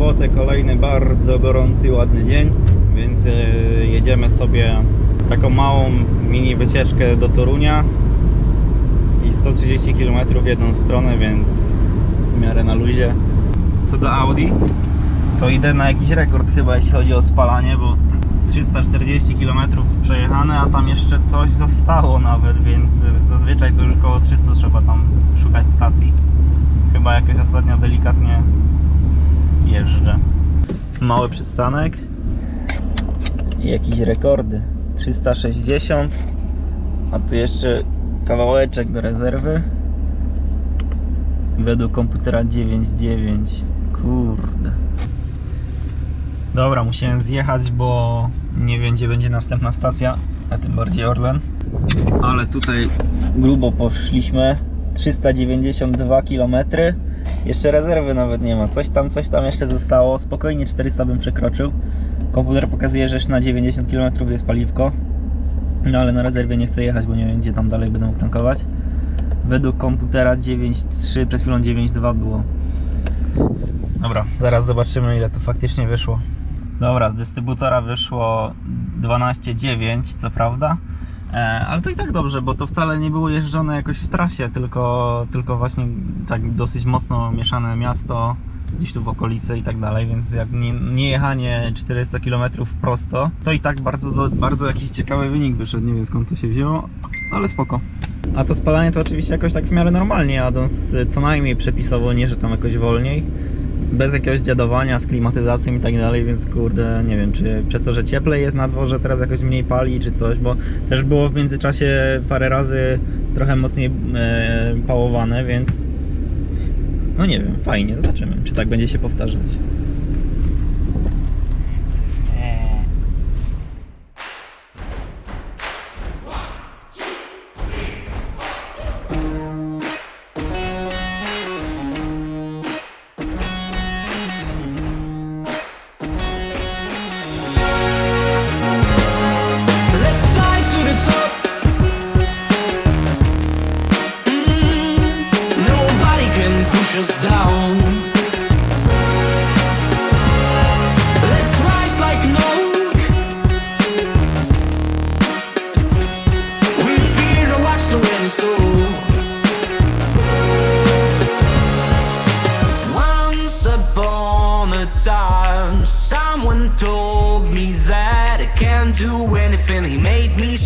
sobotę kolejny bardzo gorący i ładny dzień, więc e, jedziemy sobie taką małą mini wycieczkę do Torunia i 130 km w jedną stronę, więc w miarę na luzie. Co do Audi, to idę na jakiś rekord chyba jeśli chodzi o spalanie, bo 340 km przejechane, a tam jeszcze coś zostało nawet, więc y, zazwyczaj to już około 300 trzeba tam szukać stacji. Chyba jakoś ostatnio delikatnie jeżdżę. Mały przystanek i jakieś rekordy. 360, a tu jeszcze kawałeczek do rezerwy. Według komputera 9.9. Kurde. Dobra, musiałem zjechać, bo nie wiem gdzie będzie następna stacja, a tym bardziej Orlen. Ale tutaj grubo poszliśmy. 392 km. Jeszcze rezerwy nawet nie ma. Coś tam, coś tam jeszcze zostało. Spokojnie 400 bym przekroczył. Komputer pokazuje, że na 90 km jest paliwko. No ale na rezerwie nie chcę jechać, bo nie wiem gdzie tam dalej będę mógł tankować. Według komputera 9.3, przed chwilą 9.2 było. Dobra, zaraz zobaczymy ile to faktycznie wyszło. Dobra, z dystrybutora wyszło 12,9 co prawda, ale to i tak dobrze, bo to wcale nie było jeżdżone jakoś w trasie, tylko, tylko właśnie tak dosyć mocno mieszane miasto, gdzieś tu w okolicy i tak dalej, więc jak nie, nie jechanie 400 km prosto, to i tak bardzo, bardzo jakiś ciekawy wynik wyszedł, nie wiem skąd to się wzięło, ale spoko. A to spalanie to oczywiście jakoś tak w miarę normalnie, jadąc co najmniej przepisowo, nie że tam jakoś wolniej bez jakiegoś dziadowania z klimatyzacją i tak dalej, więc kurde, nie wiem, czy przez to, że cieplej jest na dworze, teraz jakoś mniej pali, czy coś, bo też było w międzyczasie parę razy trochę mocniej e, pałowane, więc no nie wiem, fajnie, zobaczymy, czy tak będzie się powtarzać.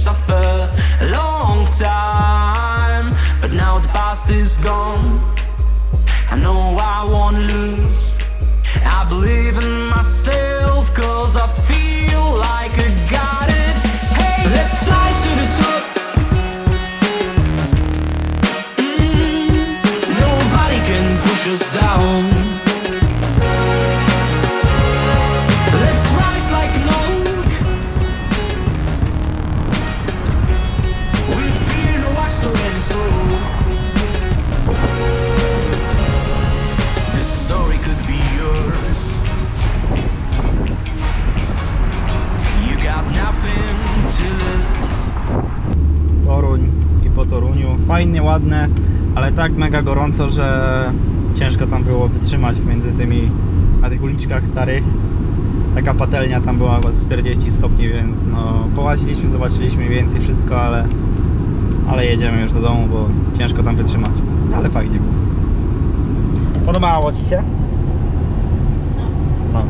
Suffer a long time, but now the past is gone. I know I won't lose. I believe in myself, cause I Fajnie, ładne, ale tak mega gorąco, że ciężko tam było wytrzymać między tymi, na tych uliczkach starych. Taka patelnia tam była chyba z 40 stopni, więc no połaziliśmy, zobaczyliśmy więcej wszystko, ale, ale jedziemy już do domu, bo ciężko tam wytrzymać. Ale fajnie było. Podobało Ci się? No.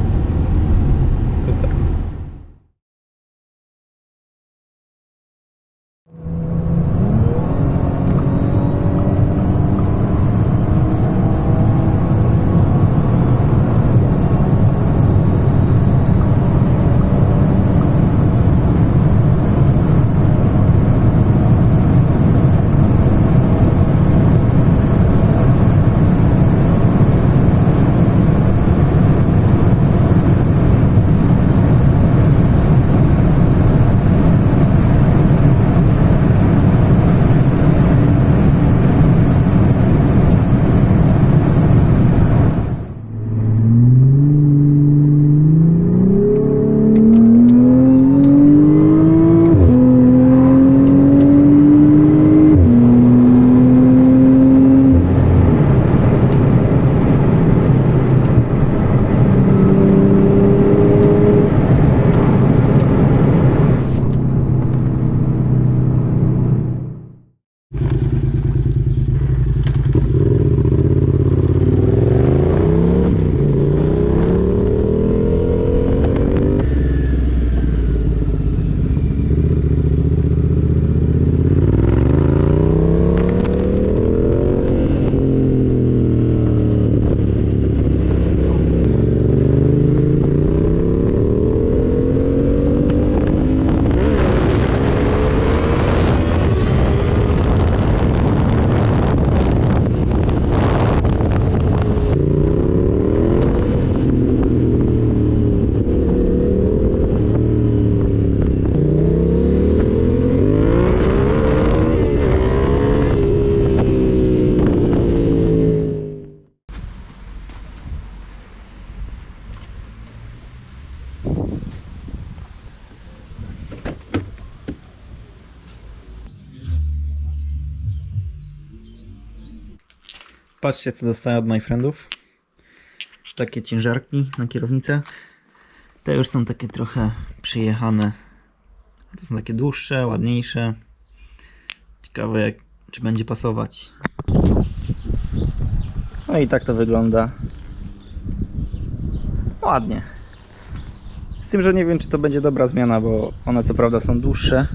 Patrzcie co dostałem od my friendów. Takie ciężarki na kierownicę. Te już są takie trochę przyjechane. To są takie dłuższe, ładniejsze. Ciekawe jak, czy będzie pasować. No i tak to wygląda. Ładnie. Z tym, że nie wiem czy to będzie dobra zmiana, bo one co prawda są dłuższe,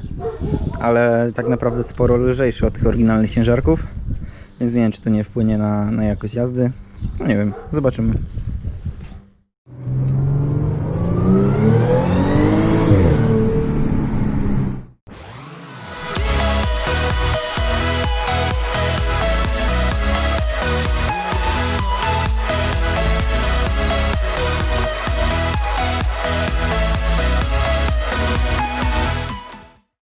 ale tak naprawdę sporo lżejsze od tych oryginalnych ciężarków. Więc nie wiem czy to nie wpłynie na, na jakość jazdy. No nie wiem, zobaczymy.